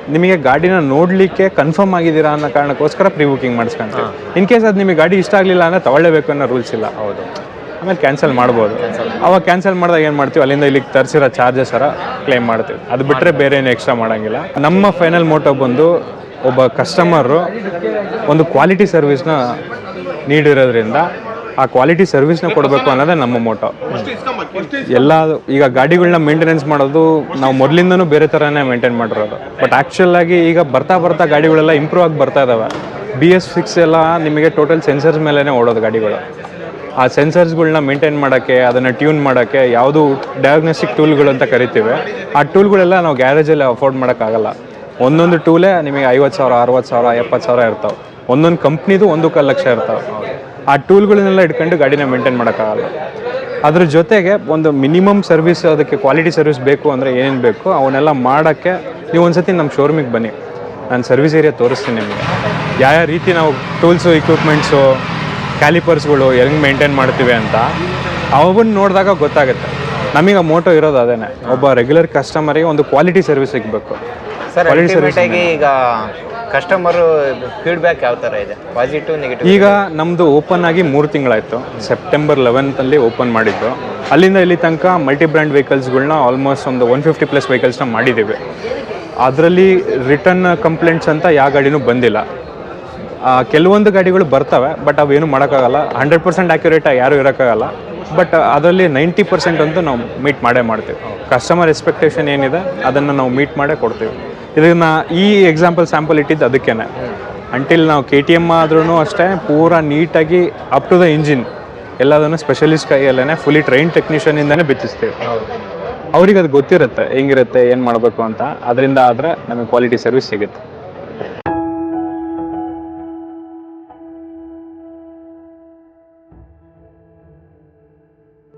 Speaker 1: ನಿಮಗೆ ಗಾಡಿನ ನೋಡ್ಲಿಕ್ಕೆ ಕನ್ಫರ್ಮ್ ಆಗಿದ್ದೀರಾ ಅನ್ನೋ ಕಾರಣಕ್ಕೋಸ್ಕರ ಪ್ರೀ ಬುಕಿಂಗ್ ಮಾಡಿಸ್ಕೊಂತೀವಿ ಇನ್ ಕೇಸ್ ಅದು ನಿಮಗೆ ಗಾಡಿ ಇಷ್ಟ ಆಗಲಿಲ್ಲ ಅಂದ್ರೆ ತಗೊಳ್ಳೇಬೇಕು ಅನ್ನೋ ರೂಲ್ಸ್ ಇಲ್ಲ.
Speaker 2: ಹೌದು.
Speaker 1: ಆಮೇಲೆ ಕ್ಯಾನ್ಸಲ್ ಮಾಡ್ಬೋದು. ಅವಾಗ ಕ್ಯಾನ್ಸಲ್ ಮಾಡಿದಾಗ ಏನು ಮಾಡ್ತೀವಿ? ಅಲ್ಲಿಂದ ಇಲ್ಲಿಗೆ ತರಿಸಿರೋ ಚಾರ್ಜಸ್ ಅರ ಕ್ಲೇಮ್ ಮಾಡ್ತೀವಿ. ಅದು ಬಿಟ್ಟರೆ ಬೇರೆ ಏನು ಎಕ್ಸ್ಟ್ರಾ ಮಾಡೋಂಗಿಲ್ಲ. ನಮ್ಮ ಫೈನಲ್ ಮೋಟೋ ಬಂದು ಒಬ್ಬ ಕಸ್ಟಮರು ಒಂದು ಕ್ವಾಲಿಟಿ ಸರ್ವಿಸ್ನ ನೀಡಿರೋದ್ರಿಂದ ಆ ಕ್ವಾಲಿಟಿ ಸರ್ವಿಸ್ನ ಕೊಡಬೇಕು ಅನ್ನೋದೇ ನಮ್ಮ ಮೋಟೋ ಎಲ್ಲ ಈಗ ಗಾಡಿಗಳನ್ನ ಮೇಂಟೆನೆನ್ಸ್ ಮಾಡೋದು ನಾವು ಮೊದಲಿಂದನೂ ಬೇರೆ ಥರನೇ ಮೇಂಟೈನ್ ಮಾಡಿರೋದು. ಬಟ್ ಆ್ಯಕ್ಚುಲ್ ಆಗಿ ಈಗ ಬರ್ತಾ ಬರ್ತಾ ಗಾಡಿಗಳೆಲ್ಲ ಇಂಪ್ರೂವ್ ಆಗಿ ಬರ್ತಾ ಇದಾವೆ. ಬಿ ಎಸ್ ಸಿಕ್ಸ್ ಎಲ್ಲ ನಿಮಗೆ ಟೋಟಲ್ ಸೆನ್ಸರ್ಸ್ ಮೇಲೇ ಓಡೋದು ಗಾಡಿಗಳು. ಆ ಸೆನ್ಸರ್ಸ್ಗಳನ್ನ ಮೇಂಟೈನ್ ಮಾಡೋಕ್ಕೆ, ಅದನ್ನು ಟ್ಯೂನ್ ಮಾಡೋಕ್ಕೆ ಯಾವುದು ಡಯಾಗ್ನೋಸ್ಟಿಕ್ ಟೂಲ್ಗಳು ಅಂತ ಕರಿತೀವಿ, ಆ ಟೂಲ್ಗಳೆಲ್ಲ ನಾವು ಗ್ಯಾರೇಜಲ್ಲಿ ಅಫೋರ್ಡ್ ಮಾಡೋಕ್ಕಾಗಲ್ಲ. ಒಂದೊಂದು ಟೂಲೇ ನಿಮಗೆ ಐವತ್ತು ಸಾವಿರ, ಅರವತ್ತು ಸಾವಿರ, ಎಪ್ಪತ್ತು ಸಾವಿರ ಇರ್ತಾವೆ. ಒಂದೊಂದು ಕಂಪ್ನಿದು ಒಂದು ಕಾಲು ಲಕ್ಷ ಇರ್ತಾವೆ. ಆ ಟೂಲ್ಗಳನ್ನೆಲ್ಲ ಇಟ್ಕೊಂಡು ಗಾಡಿನ ಮೇಂಟೈನ್ ಮಾಡೋಕ್ಕಾಗಲ್ಲ. ಅದ್ರ ಜೊತೆಗೆ ಒಂದು ಮಿನಿಮಮ್ ಸರ್ವಿಸ್ ಅದಕ್ಕೆ ಕ್ವಾಲಿಟಿ ಸರ್ವಿಸ್ ಬೇಕು ಅಂದರೆ ಏನೇನು ಬೇಕು, ಅವನ್ನೆಲ್ಲ ಮಾಡೋಕ್ಕೆ ನೀವು ಒಂದ್ಸತಿ ನಮ್ಮ ಶೋರೂಮಿಗೆ ಬನ್ನಿ. ನಾನು ಸರ್ವಿಸ್ ಏರಿಯಾ ತೋರಿಸ್ತೀನಿ ನಿಮಗೆ. ಯಾವ ರೀತಿ ನಾವು ಟೂಲ್ಸು ಇಕ್ವಿಪ್ಮೆಂಟ್ಸು ಕ್ಯಾಲಿಪರ್ಸ್ಗಳು ಹೆಂಗೆ ಮೇಂಟೈನ್ ಮಾಡ್ತೀವಿ ಅಂತ ಅವನ್ನ ನೋಡಿದಾಗ ಗೊತ್ತಾಗುತ್ತೆ. ನಮಗೆ ಮೋಟೋ ಇರೋದು ಅದೇನೆ. ಒಬ್ಬ ರೆಗ್ಯುಲರ್ ಕಸ್ಟಮರಿಗೆ ಒಂದು ಕ್ವಾಲಿಟಿ ಸರ್ವಿಸ್ ಸಿಗಬೇಕು.
Speaker 2: ಸರ್ ಸರ್ವಿಸ್ ಈಗ ಕಸ್ಟಮರ್ ಫೀಡ್ಬ್ಯಾಕ್ ಯಾವ ಥರ ಇದೆ? ಪಾಸಿಟಿವ್ ನೆಗೆಟಿವ್
Speaker 1: ಈಗ ನಮ್ಮದು ಓಪನ್ ಆಗಿ ಮೂರು ತಿಂಗಳಾಯಿತು. ಸೆಪ್ಟೆಂಬರ್ ಲೆವೆಂತಲ್ಲಿ ಓಪನ್ ಮಾಡಿದ್ದು. ಅಲ್ಲಿಂದ ಇಲ್ಲಿ ತನಕ ಮಲ್ಟಿ ಬ್ರ್ಯಾಂಡ್ ವೆಹಿಕಲ್ಸ್ಗಳನ್ನ ಆಲ್ಮೋಸ್ಟ್ ಒಂದು ಒನ್ ಫಿಫ್ಟಿ ಪ್ಲಸ್ ವೆಹಿಕಲ್ಸ್ನ ಮಾಡಿದ್ದೀವಿ. ಅದರಲ್ಲಿ ರಿಟರ್ನ್ ಕಂಪ್ಲೇಂಟ್ಸ್ ಅಂತ ಯಾವ ಗಾಡಿನೂ ಬಂದಿಲ್ಲ. ಕೆಲವೊಂದು ಗಾಡಿಗಳು ಬರ್ತವೆ ಬಟ್ ಅವೇನು ಮಾಡೋಕ್ಕಾಗಲ್ಲ. ಹಂಡ್ರೆಡ್ ಪರ್ಸೆಂಟ್ ಆ್ಯಕ್ಯುರೇಟ್ ಯಾರೂ ಇರೋಕ್ಕಾಗಲ್ಲ. ಬಟ್ ಅದರಲ್ಲಿ ನೈಂಟಿ ಪರ್ಸೆಂಟ್ ಅಂತೂ ನಾವು ಮೀಟ್ ಮಾಡೇ ಮಾಡ್ತೀವಿ. ಕಸ್ಟಮರ್ ಎಕ್ಸ್ಪೆಕ್ಟೇಷನ್ ಏನಿದೆ ಅದನ್ನು ನಾವು ಮೀಟ್ ಮಾಡೇ ಕೊಡ್ತೀವಿ. ಇದನ್ನ ಈ ಎಕ್ಸಾಂಪಲ್ ಸ್ಯಾಂಪಲ್ ಇಟ್ಟಿದ್ದು ಅದಕ್ಕೇನೆ. ಅಂಟಿಲ್ ನಾವು ಕೆ ಟಿ ಎಂ ಆದ್ರೂ ಅಷ್ಟೇ ಪೂರಾ ನೀಟಾಗಿ ಅಪ್ ಟು ದ ಇಂಜಿನ್ ಎಲ್ಲದನ್ನು ಸ್ಪೆಷಲಿಸ್ಟ್ ಕೈಯಲ್ಲೇ ಫುಲಿ ಟ್ರೈನ್ ಟೆಕ್ನಿಷಿಯನಿಂದನೇ ಬಿತ್ತಿಸ್ತೀವಿ. ಅವ್ರಿಗೆ ಅದು ಗೊತ್ತಿರುತ್ತೆ ಹೆಂಗಿರುತ್ತೆ ಏನು ಮಾಡಬೇಕು ಅಂತ. ಅದರಿಂದ ಆದರೆ ನಮಗೆ ಕ್ವಾಲಿಟಿ ಸರ್ವಿಸ್ ಸಿಗುತ್ತೆ.